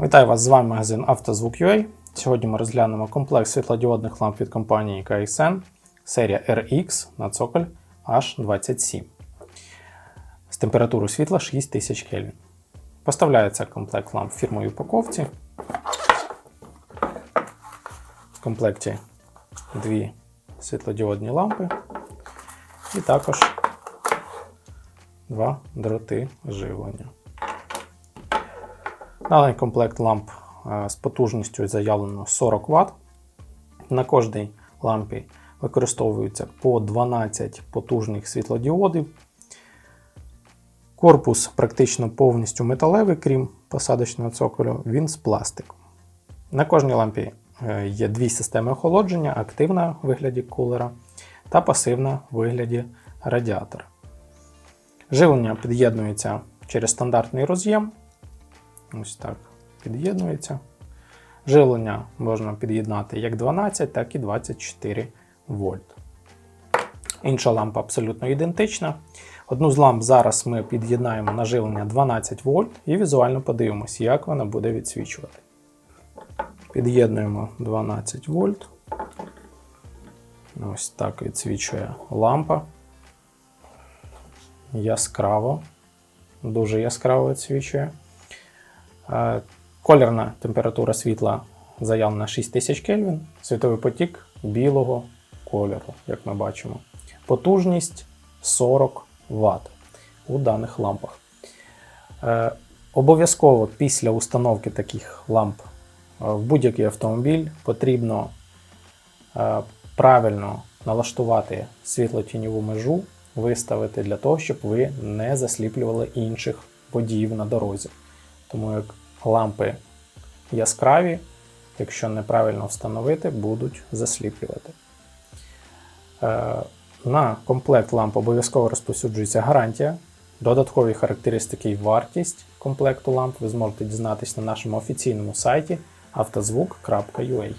Вітаю вас, з вами магазин «Автозвук.UA». Сьогодні ми розглянемо комплект світлодіодних ламп від компанії KSN, серія RX на цоколь H27 з температурою світла 6000 Кельвін. Поставляється комплект ламп в упаковці. В комплекті дві світлодіодні лампи і також два дроти живлення. Даний комплект ламп е, з потужністю заявлено 40 Вт. На кожній лампі використовується по 12 потужних світлодіодів. Корпус практично повністю металевий, крім посадочного цоколю, він з пластику. На кожній лампі е, є дві системи охолодження: активна в вигляді кулера та пасивна в вигляді радіатора. Живлення під'єднується через стандартний роз'єм. Ось так під'єднується. Живлення можна під'єднати як 12, так і 24 вольт. Інша лампа абсолютно ідентична. Одну з ламп зараз ми під'єднаємо на живлення 12 вольт і візуально подивимося, як вона буде відсвічувати. Під'єднуємо 12 вольт. Ось так відсвічує лампа. Яскраво, дуже яскраво відсвічує. Е, Колірна температура світла заявлена 6000 Кельвін, світовий потік білого кольору, як ми бачимо. Потужність 40 Вт у даних лампах. Е, Обов'язково після установки таких ламп е, в будь-який автомобіль потрібно правильно налаштувати світло-тіньову межу, виставити для того, щоб ви не засліплювали інших водіїв на дорозі. Тому як лампи яскраві, якщо неправильно встановити, будуть засліплювати. Е, На комплект ламп обов'язково розповсюджується гарантія. Додаткові характеристики і вартість комплекту ламп ви зможете дізнатися на нашому офіційному сайті автозвук.ua.